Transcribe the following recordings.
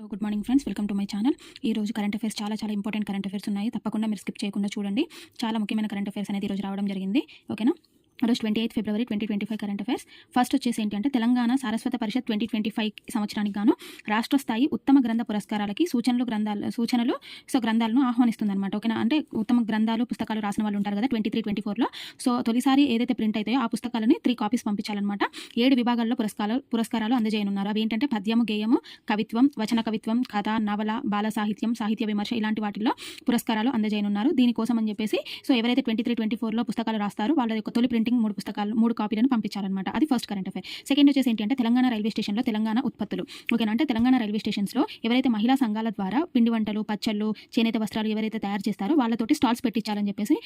So good morning friends welcome to my channel. ఈ రోజు current affairs చాలా చాలా ఇంపార్టెంట్ కరెంట్ అఫైర్స్ ఉన్నాయి. తప్పకుండా మీరు స్కిప్ చేయకుండా చూడండి. చాలా ముఖ్యమైన కరెంట్ అఫైర్స్ అనేది ఈరోజు రోజు రావడం జరిగింది. ఓకేనా? రోజు twenty eighth February twenty twenty five current affairs first వచ్చేసి ఏంటి అంటే తెలంగాణ సారస్వత పరిషత్ ట్వంటీ ట్వంటీ ఫైవ్ సంవత్సరానికి గాను రాష్ట్ర స్థాయి ఉత్తమ గ్రంథ పురస్కారాలకి సూచనలు గ్రంథాలు సూచనలు సో గ్రంథాలను ఆహ్వానిస్తుంది అనమాట ఓకేనా? అంటే ఉత్తమ గ్రంథాలు పుస్తకాలు రాసిన వాళ్ళు ఉంటారు కదా ట్వంటీ త్రీ ట్వంటీ ఫోర్లో సో తొలిసారి ఏదైతే ప్రింట్ అవుతాయో ఆ పుస్తకాలని త్రీ కాపీస్ పంపించాలన్నమాట. ఏడు విభాగాల్లో పురస్కారాలు పురస్కారాలు అందజేయనున్నారు. అవి ఏంటంటే పద్యము గేయము కవిత్వం వచన కవిత్వం కథ నవల బాల సాహిత్యం సాహిత్య విమర్శ ఇలాంటి వాటిల్లో పురస్కారాలు అందజేయనున్నారు. దీనికోసం అని చెప్పేసి సో ఎవరైతే ట్వంటీ త్రీ ట్వంటీ ఫోర్లో పుస్తకాలు రాస్తారో వాళ్ళ యొక్క తొలి ప్రింటింగ్ మూడు పుస్తకాలు మూడు కాపీలను పంపించాలన్నమాట అది ఫస్ట్ కరెంట్ అఫైర్ సెకండ్ వచ్చేసి ఏంటి అంటే తెలంగాణ రైల్వే స్టేషన్లో తెలంగాణ ఉత్పత్తులు. ఓకేనా అంటే తెలంగాణ రైల్వే స్టేషన్స్లో ఎవరైతే మహిళా సంఘాల ద్వారా పిండి వంటలు పచ్చళ్ళు చేనేత వస్త్రాలు ఎవరైతే తయారు చేస్తారో వాళ్ళతోటి స్టాల్స్ పెట్టించాలని చెప్పేసి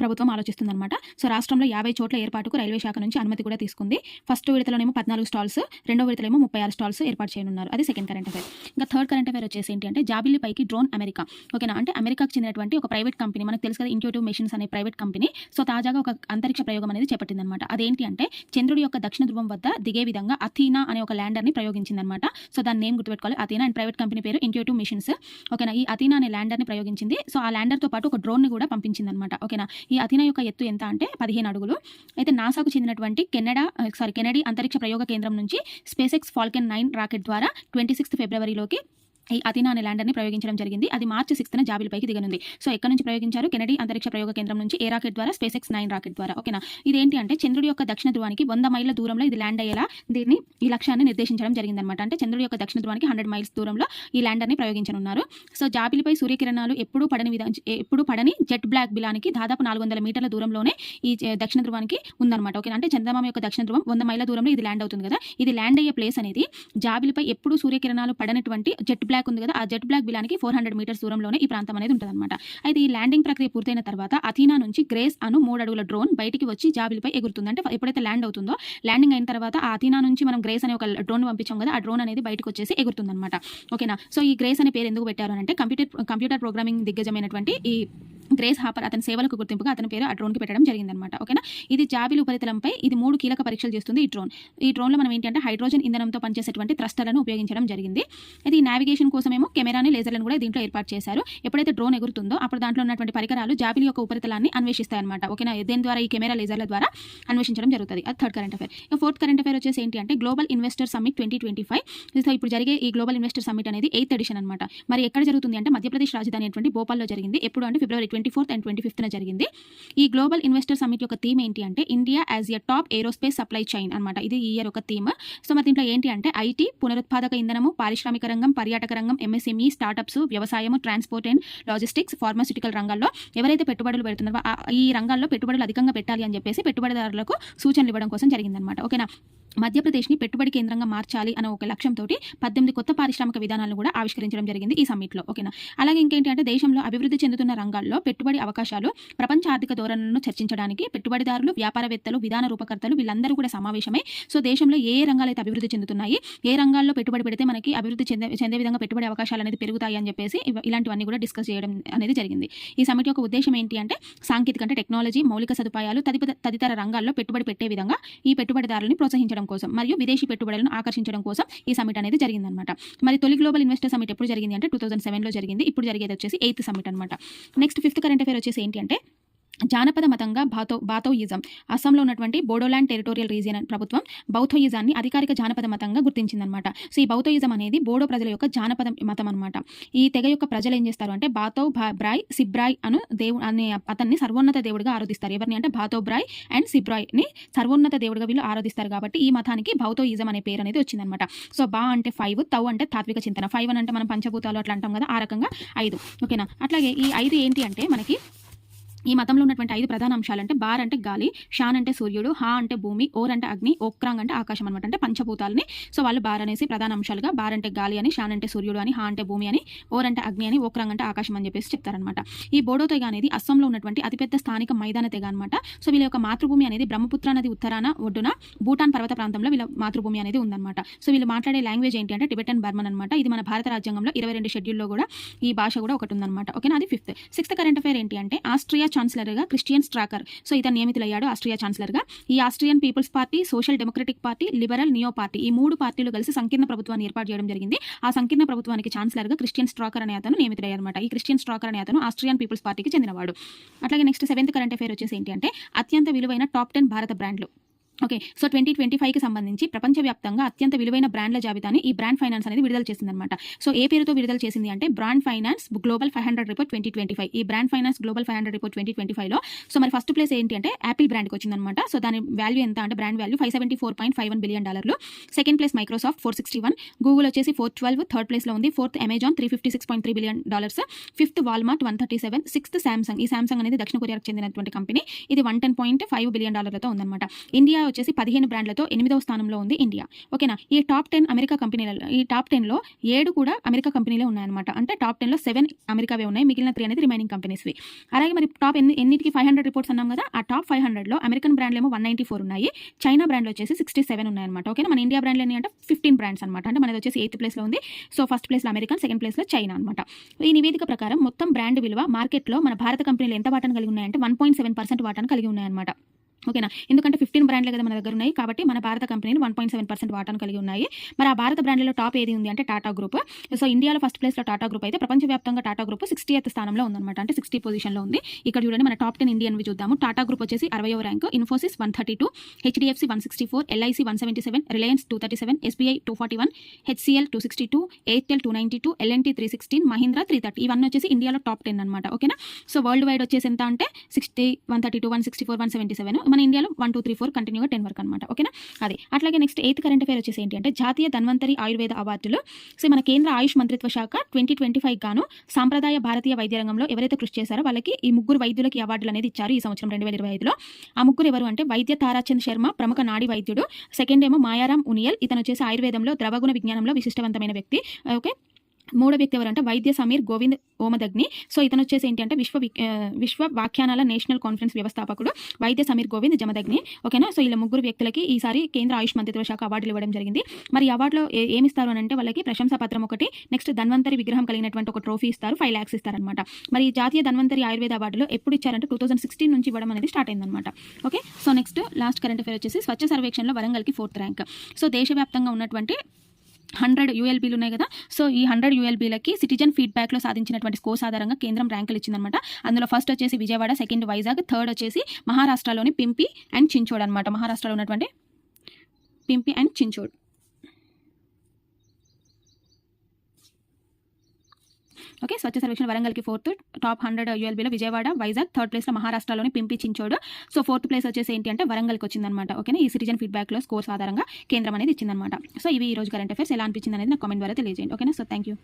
ప్రభుత్వం ఆలోచిస్తుందన్నమాట. సో రాష్ట్రంలో యాభై చోట్ల ఏర్పాటుకు రైల్వే శాఖ నుంచి అనుమతి కూడా తీసుకుంది. ఫస్ట్ విడతలోనేమో పద్నాలుగు స్టాల్స్ రెండో విడతలేమో ముప్పై ఆరు స్టాల్స్ ఏర్పాటు చేయనున్నారు. అది సెకండ్ కరెంట్ అఫేర్. ఇంకా థర్డ్ కరెంట్ అఫేర్ వచ్చేసి ఏంటి అంటే జాబిలీ పైకి డ్రోన్ అమెరికా. ఓకేనా? అంటే అమెరికాకు చెందినటువంటి ఒక ప్రైవేట్ కంపెనీ మనకు తెలుసు కదా ఇంట్యూటివ్ మెషిన్స్ అనే ప్రైవేట్ కంపెనీ. సో తాజాగా ఒక అంతరిక్ష ప్రయోగం అనేది చేపట్టిందనమాట అదేంటి అంటే చంద్రుడి యొక్క దక్షిణ ధ్రువం వద్ద దిగే విధంగా అథీనా అనే ఒక ల్యాండర్ని ప్రయోగించిందనమాట సో దాని నేమ్ గుర్తుపెట్టుకోవాలి. అథీనా అండ్ ప్రైవేట్ కంపెనీ పేరు ఇంట్యూటివ్ మిషన్స్. ఓకేనా? ఈ అథీనా అనే ల్యాండర్ని ప్రయోగించింది. సో ఆ ల్యాండర్తో పాటు ఒక డ్రోన్ని కూడా పంపించిందనమాట ఓకేనా? ఈ అథీనా యొక్క ఎత్తు ఎంత అంటే పదిహేను అడుగులు. అయితే నాసాకు చెందినటువంటి కెనడా సారీ కెనడీ అంతరిక్ష ప్రయోగ కేంద్రం నుంచి స్పేసెక్స్ ఫాల్కెన్ నైన్ రాకెట్ ద్వారా ట్వంటీ సిక్స్త్ ఫిబ్రవరిలోకి ఈ అథీనా అనే ల్యాండర్ని ప్రయోగించడం జరిగింది. అది మార్చి సిక్స్త్న జాబిల్పైకి దిగనుంది. సో ఎక్కడి నుంచి ప్రయోగించారు? కెనడీ అంతరిక్ష ప్రయోగ కేంద్రం నుంచి ఏ రాకెట్ ద్వారా? స్పేస్ ఎక్స్ నైన్ రాకెట్ ద్వారా. ఓకేనా? ఇదేంటి అంటే చంద్రుడి యొక్క దక్షిణ ధ్రువానికి వంద మైళ్ళ దూరంలో ఇది ల్యాండ్ అయ్యేలా దీన్ని ఈ లక్ష్యాన్ని నిర్దేశించడం జరిగిందనమాట అంటే చంద్రుడి యొక్క దక్షిణ ధ్రువానికి హండ్రెడ్ మైల్స్ దూరంలో ఈ ల్యాండర్ని ప్రయోగించనున్నారు. సో జాబిలిపై సూర్యకిరణాలు ఎప్పుడూ పడని విధానం ఎప్పుడు పడని జెట్ బ్లాక్ బిలానికి దాదాపు నాలుగు వందల మీటర్ల దూరంలోనే ఈ దక్షిణ ధ్రువానికి ఉందన్నమాట. ఓకే అంటే చంద్రమామ యొక్క దక్షిణ ధ్రువం వంద మైళ్ళ దూరంలో ఇది ల్యాండ్ అవుతుంది కదా? ఇది ల్యాండ్ అయ్యే ప్లేస్ అనేది జాబిలిపై ఎప్పుడు సూర్యకిరణాలు పడనటువంటి జెట్ బ్లాక్ ఉంది కదా ఆ జెట్ బ్లాక్ బిలానికి ఫోర్ హండ్రెడ్ మీటర్స్ దూరంలోనే ఈ ప్రాంతం అనేది ఉంటుందన్నమాట. అయితే ఈ ల్యాండింగ్ ప్రక్రియ పూర్తయిన తర్వాత అథీనా నుంచి గ్రేస్ అను మూడు అడుగుల డ్రోన్ బయటికి వచ్చి జాబిలిపై ఎగురుతుంది అంటే ఎప్పుడైతే ల్యాండ్ అవుతుందో ల్యాండింగ్ అయిన తర్వాత ఆ అథీనా నుంచి మనం గ్రేస్ అనే ఒక డ్రోన్ పంపించాం కదా ఆ డ్రోన్ అనేది బయటకు వచ్చేసి ఎగురుతుందన్నమాట. ఓకేనా? సో ఈ గ్రేస్ అనే పేరు ఎందుకు పెట్టారు అంటే కంప్యూటర్ కంప్యూటర్ ప్రోగ్రామింగ్ దిగ్గజమైనటువంటి ఈ గ్రేస్ హాపర్ అతని సేవలకు గుర్తింపుగా అతని పేరు ఆ డ్రోన్కి పెట్టడం జరిగిందనమాట ఓకేనా? ఇది జాబిల్ ఉపరితలంపై ఇది మూడు కీలక పరీక్షలు చేస్తుంది ఈ డ్రోన్. ఈ డ్రోన్లో మనం ఏంటంటే హైడ్రోజన్ ఇంధనంతో పనిచేసేటువంటి థ్రస్టర్లను ఉపయోగించడం జరిగింది. ఇది నావిగేషన్ కోసమేమో కెమెరాని లేజర్లను కూడా దీంట్లో ఏర్పాటు చేశారు. ఎప్పుడైతే డ్రోన్ ఎగురుతుందో అప్పుడు దాంట్లో ఉన్నటువంటి పరికరాలు జాబిల్ యొక్క ఉపరితలాన్ని అన్వేషిస్తాయన్నమాట. ఓకేనా? దేని ద్వారా? ఈ కెమెరా లేజర్ల ద్వారా అన్వేషించడం జరుగుతుంది. అది థర్డ్ కరెంట్ అఫైర్ ఇక ఫోర్త్ కరెంట్ అఫైర్ వచ్చేసి ఏంటి అంటే global investor summit twenty twenty five so ఇప్పుడు జరిగే ఈ గ్లోబల్ ఇన్వెస్టర్ సమ్మిట్ అనేది ఎయిత్ ఎడిషన్ అనమాట మరి ఎక్కడ జరుగుతుంది అంటే మధ్యప్రదేశ్ రాజధాని అయినటువంటి భోపాల్లో జరిగింది. ఎప్పుడు అంటే February twenty fourth and twenty ఫిఫ్త్న జరిగింది. ఈ గ్లోబల్ ఇన్వెస్టర్ సమిట్ యొక్క థీమ్ ఏంటి అంటే India as a top aerospace supply chain అనమాట ఇది ఈ ఇయర్ ఒక థీమ్. సో మరి దీంట్లో ఏంటి అంటే ఐటీ పునరుత్పాదక ఇంధనము పారిశ్రామిక రంగం పర్యాటక రంగం ఎంఎస్ఎంఈ స్టార్టప్స్ వ్యవసాయము ట్రాన్స్పోర్ట్ అండ్ లాజిస్టిక్స్ ఫార్మాసిటికల్ రంగాల్లో ఎవరైతే పెట్టుబడులు పెడుతున్నారో ఈ రంగాల్లో పెట్టుబడులు అధికంగా పెట్టాలి అని చెప్పేసి పెట్టుబడిదారులకు సూచనలు ఇవ్వడం కోసం జరిగిందనమాట ఓకేనా? మధ్యప్రదేశ్ని పెట్టుబడి కేంద్రంగా మార్చాలి అనే ఒక లక్ష్యంతో పద్దెనిమిది కొత్త పారిశ్రామిక విధానాలను కూడా ఆవిష్కరించడం జరిగింది ఈ సమ్మిట్లో ఓకేనా? అలాగే ఇంకేంటి అంటే దేశంలో అభివృద్ధి చెందుతున్న రంగాల్లో పెట్టుబడి అవకాశాలు ప్రపంచ ఆర్థిక ధోరణులను చర్చించడానికి పెట్టుబడిదారులు వ్యాపారవేత్తలు విధాన రూపకర్తలు వీళ్ళందరూ కూడా సమావేశమై సో దేశంలో ఏ ఏ రంగాలు అయితే అభివృద్ధి చెందుతున్నాయి ఏ రంగాల్లో పెట్టుబడి పెడితే మనకి అభివృద్ధి చెందే చెందే విధంగా పెట్టుబడి అవకాశాలు అనేది పెరుగుతాయి అని చెప్పేసి ఇలాంటివన్నీ కూడా డిస్కస్ చేయడం అనేది జరిగింది. ఈ సమిట్ యొక్క ఉద్దేశం ఏంటి అంటే సాంకేతిక అంటే టెక్నాలజీ మౌలిక సదుపాయాలు తదితర తదితర రంగాల్లో పెట్టుబడి పెట్టే విధంగా ఈ పెట్టుబడిదారులని ప్రోత్సహించడం కోసం మరియు విదేశీ పెట్టుబడులను ఆకర్షించడం కోసం ఈ సమిట్ అనేది జరిగిందనమాట మరి తొలి గ్లోబల్ ఇన్వెస్టర్ సమిట్ ఎప్పుడు జరిగింది అంటే టూ థౌసండ్ సెవెన్లో జరిగింది. ఇప్పుడు జరిగేది వచ్చేసి ఎయిత్ సమిట్ అనమాట నెక్స్ట్ ఫిఫ్త్ కరెంట్ అఫేర్ వచ్చేసి ఏంటి అంటే జానపద మతంగా బాతో బాతోయిజం. అస్సాంలో ఉన్నటువంటి బోడోలాండ్ టెరిటోరియల్ రీజియన్ ప్రభుత్వం బౌద్ధయిజాన్ని అధికారిక జానపద మతంగా గుర్తించిందనమాట. సో ఈ బౌద్ధయిజం అనేది బోడో ప్రజల యొక్క జానపద మతం అనమాట ఈ తెగ యొక్క ప్రజలు ఏం చేస్తారు అంటే బాతో భా- బ్రాయ్ సిబ్రాయ్ అను దేవు అనే అతన్ని సర్వోన్నత దేవుడిగా ఆరాధిస్తారు. ఎవరిని అంటే బాతో బ్రాయ్ అండ్ సిబ్రాయ్ని సర్వోన్నత దేవుడిగా వీళ్ళు ఆరాధిస్తారు కాబట్టి ఈ మతానికి బౌతోయిజం అనే పేరు అనేది వచ్చిందనమాట. సో బా అంటే ఫైవ్ తౌ అంటే తాత్విక చింతన. ఫైవ్ అని అంటే మనం పంచభూతాలు అట్లా అంటాం కదా ఆ రకంగా ఐదు. ఓకేనా? అట్లాగే ఈ ఐదు ఏంటి అంటే మనకి ఈ మతంలో ఉన్నటువంటి ఐదు ప్రధాన అంశాలు అంటే బార్ అంటే గాలి షాన్ అంటే సూర్యుడు హా అంటే భూమి ఓర్ అంటే అగ్ని ఓక్రాంగ్ అంటే ఆకాశం అనమాట అంటే పంచభూతాలని. సో వాళ్ళు బార్ అనేసి ప్రధాన అంశాలుగా బార్ అంటే గాలి అని షాన్ అంటే సూర్యుడు అని హా అంటే భూమి అని ఓర్ అంటే అగ్ని అని ఓక్రాంగ్ అంటే ఆకాశం అని చెప్పేసి చెప్తారనమాట ఈ బోడో తెగ అనేది అస్సాంలో ఉన్నటువంటి అతిపెద్ద స్థానిక మైదాన తెగ అనమాట సో వీళ్ళ యొక్క మాతృభూమి అనేది బ్రహ్మపుత్ర నది ఉత్తరాన ఒడ్డున భూటాన్ పర్వత ప్రాంతంలో వీళ్ళ మాతృభూమి అనేది ఉందన్నమాట. సో వీళ్ళు మాట్లాడే లాంగ్వేజ్ ఏంటి అంటే టిబెటన్ బర్మన్ అనమాట ఇది మన భారత రాజ్యాంగంలో ఇరవై రెండు షెడ్యూల్లో కూడా ఈ భాష కూడా ఒకటి ఉందన్నమాట. ఓకేనా? అది ఫిఫ్త్. సిక్స్త్ కరెంట్ అఫేర్ ఏంటి అంటే ఆస్ట్రియా ఛాన్సలర్గా క్రిస్టియన్ స్ట్రాకర్ సో ఇతను నియమితులయ్యాడు ఆస్ట్రియా ఛాన్సలర్గా ఈ Austrian People's Party Social Democratic Party Liberal Neo Party ఈ మూడు పార్టీలు కలిసి సంకీర్ణ ప్రభుత్వాన్ని ఏర్పాటు చేయడం జరిగింది. ఆ సంకీర్ణ ప్రభుత్వానికి ఛాన్సలర్గా క్రిస్టియన్ స్ట్రాకర్ అనే అతను నియమితులయ్యారనమాట ఈ క్రిస్టియన్ స్ట్రాకర్ అనే అతను ఆస్ట్రియన్ పీపుల్స్ పార్టీకి చెందినవాడు. అట్లాగే నెక్స్ట్ సెవెంత్ కరెంట్ అఫేర్ వచ్చేసి ఏంటి అంటే అత్యంత విలువైన టాప్ టెన్ భారత బ్రాండ్లు ఓకే సో ట్వంటీ ట్వంటీ ఫైవ్కి సంబంధించి ప్రపంచవ్యాప్తంగా అత్యంత విలువైన బ్రాండ్ల జాబితాని ఈ బ్రాండ్ ఫైనాన్స్ అనేది విడుదల చేసిందనమాట సో ఏ పేరుతో విడుదల చేసింది అంటే Brand Finance Global five hundred report twenty twenty five. ఈ Brand Finance Global five hundred report twenty twenty ఫైవ్లో సో మరి ఫస్ట్ ప్లేస్ ఏంటి అంటే యాపిల్ బ్రాండ్కి వచ్చిందనమాట సో దాని వాల్యూ ఎంత అంటే brand value five seventy four point five one billion డాలర్లు. Second place Microsoft four sixty one. Google వచ్చేసి ఫోర్ ట్వెల్వ్ థర్డ్ ప్లేస్లో ఉంది. Fourth Amazon three fifty six point three billion dollars. Fifth Walmart one thirty seven. Sixth Samsung ఈ Samsung అనేది దక్షిణ కొరియాకు చెందినటువంటి company. ఇది one ten point five billion డాలర్లతో ఉందన్నమాట. ఇండియా వచ్చేసి పదిహేను బ్రాండ్లతో ఎనిమిదవ స్థానంలో ఉంది ఇండియా. ఓకేనా? ఈ టాప్ టెన్ అమెరికా కంపెనీలలో ఈ టాప్ టెన్లో ఏడు కూడా అమెరికా కంపెనీలే ఉన్నాయన్నమాట. అంటే టాప్ టెన్లో సెవెన్ అమెరికావే ఉన్నాయి. మిగిలిన త్రీ అనేది రిమైనింగ్ కంపెనీస్వి అలాగే మరి టాప్ ఎన్ని ఎన్నిటికి ఫైవ్ హండ్రెడ్ రిపోర్ట్స్ అన్నాం కదా ఆ టాప్ ఫైవ్ హండ్రెడ్లో అమెరికన్ బ్రాండ్లు ఏమో వన్ నైంటీ ఫోర్ ఉన్నాయి. చైనా బ్రాండ్లో వచ్చేసి సిక్స్టీ సెవెన్ ఉన్నాయన్నమాట. ఓకేనా? మన ఇండియా బ్రాండ్లు ఎన్ని అంటే ఫిఫ్టీన్ బ్రాండ్స్ అనమాట అంటే మనది వచ్చేసి ఎయిత్ ప్లేస్లో ఉంది. సో ఫస్ట్ ప్లేస్లో అమెరికన్ సెకండ్ ప్లేస్లో చైనా అనమాట ఈ నివేదిక ప్రకారం మొత్తం బ్రాండ్ విలువ మార్కెట్లో మన భారత కంపెనీలు ఎంత వాటాను కలిగి ఉన్నాయంటే వన్ పాయింట్ సెవెన్ పర్సెంట్ వాటాను కలిగి ఉన్నాయన్నమాట. ఓకేనా? ఎందుకంటే ఫిఫ్టీన్ బ్రాండ్లే కదా మన దగ్గర ఉన్నాయి. కాబట్టి మన భారత కంపెనీలు వన్ పాయింట్ సెవెన్ పర్సెంట్ వాటాను కలిగి ఉన్నాయి. మరి ఆ భారత బ్రాండ్లలో టాప్ ఏది ఉంది అంటే టాటా గ్రూప్ సో ఇండియాలో ఫస్ట్ ప్లేస్లో టాటా గ్రూప్ అయితే ప్రపంచవ్యాప్తంగా టాటా గ్రూప్ సిక్స్టీ ఎత్ స్థానంలో ఉందన్నమాట. అంటే సిక్స్టీ పొజిషన్లో ఉంది. ఇక్కడ చూడండి మన టాప్ టెన్ ఇండియన్వి చూద్దాము. టాటా గ్రూప్ వచ్చేసి అరవయో rank Infosys one thirty two HDFC one sixty four LIC one seventy seven Reliance two thirty seven SBI two forty one HCL two sixty two Airtel two ninety two LNT three sixteen Mahindra three thirty ఇవన్నీ వచ్చేసి ఇండియాలో top ten అనమాట ఓకేనా? So world wide వచ్చేసి ఎంత అంటే sixty one thirty two one sixty four one seventy seven మన ఇండియాలో వన్ టూ త్రీ ఫోర్ కంటిన్యూగా టెన్ వరకు అనమాట ఓకేనా? అది. అట్లాగే నెక్స్ట్ ఎయిత్ కరెంట్ అఫేర్ వచ్చేసి ఏంటి అంటే జాతీయ ధన్వంతరి ఆయుర్వేద అవార్డులు సో మన కేంద్ర ఆయుష్ మంత్రిత్వ శాఖ ట్వంటీ ట్వంటీ ఫైవ్ గాను సాంప్రదాయ భారతీయ వైద్య రంగంలో ఎవరైతే కృషి చేశారో వాళ్ళకి ఈ ముగ్గురు వైద్యులకి అవార్డులు అనేది ఇచ్చారు ఈ సంవత్సరం రెండు వేల ఇరవై ఐదులో. ఆ ముగ్గురు ఎవరు అంటే వైద్య తారాచంద్ శర్మ ప్రముఖ నాడి వైద్యుడు. సెకండ్ ఏమో మాయారాం ఉనియల్ ఇతను వచ్చేసి ఆయుర్వేదంలో ద్రవగుణ విజ్ఞానంలో విశిష్టవంతమైన వ్యక్తి. ఓకే? మూడో వ్యక్తి ఎవరంటే వైద్య సమీర్ గోవింద్ ఓమదగ్ని. సో ఇతను వచ్చేసి ఏంటి అంటే విశ్వ విశ్వ వ్యాఖ్యానాల నేషనల్ కాన్ఫరెన్స్ వ్యవస్థాపకుడు వైద్య సమీర్ గోవింద్ జమదగ్ని. ఓకేనా? సో ఇలా ముగ్గురు వ్యక్తులకి ఈసారి కేంద్ర ఆయుష్ మంత్రిత్వ శాఖ అవార్డులు ఇవ్వడం జరిగింది. మరి అవార్డులో ఏమిస్తారు ఏమి ఇస్తారు అని అంటే వాళ్ళకి ప్రశంసా పత్రం ఒకటి నెక్స్ట్ ధన్వంతరి విగ్రహం కలిగినటువంటి ఒక ట్రోఫీ ఇస్తారు ఫైవ్ ల్యాక్స్ ఇస్తారనమాట మరి జాతీయ ధన్వంతరి ఆయుర్వేద అవార్డులో ఎప్పుడు ఇచ్చారంటే టూ థౌసండ్ సిక్స్టీన్ నుంచి ఇవ్వడం అనేది స్టార్ట్ అయిందనమాట okay? So next last current affair వచ్చేసి స్వచ్ఛ సర్వేక్షణలో వరంగల్కి ఫోర్త్ ర్యాంక్. సో దేశవ్యాప్తంగా ఉన్నటువంటి హండ్రెడ్ యూఎల్బీలు ఉన్నాయి కదా. సో ఈ హండ్రెడ్ యూఎల్బీలకి సిటిజన్ ఫీడ్బ్యాక్లో సాధించినటువంటి స్కోర్స్ ఆధారంగా కేంద్రం ర్యాంకులు ఇచ్చిందనమాట. అందులో ఫస్ట్ వచ్చేసి విజయవాడ సెకండ్ వైజాగ్ థర్డ్ వచ్చేసి మహారాష్ట్రలోని పింపి అండ్ చించోడ్ అనమాట మహారాష్ట్రలో ఉన్నటువంటి పింపి అండ్ చించోడ్. ఓకే స్వచ్ఛ సర్వేక్షణ వరంగల్కి ఫోర్త్ టాప్ హండ్రెడ్ యూఎల్బీలో విజయవాడ వైజాగ్ థర్డ్ ప్లేస్లో మహారాష్ట్రలోని పింపి సో ఫోర్త్ ప్లేస్ వచ్చేసి ఏంటి అంటే వరంగల్కి వచ్చిందనమాట ఓకేనా? ఈ సిటిజన్ ఫీడ్బ్యాక్లో స్కోర్స్ ఆధారంగా కేంద్రం అనేది ఇచ్చిందనమాట సో ఇవి ఈ రోజు కరెంట్ అఫేర్స్ ఎలా అనిపించింది అనేది నాకు కామెంట్ ద్వారా తెలియజేయండి ఓకేనా? So thank you.